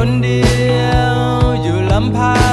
คนเดียวอยู่ลำพัง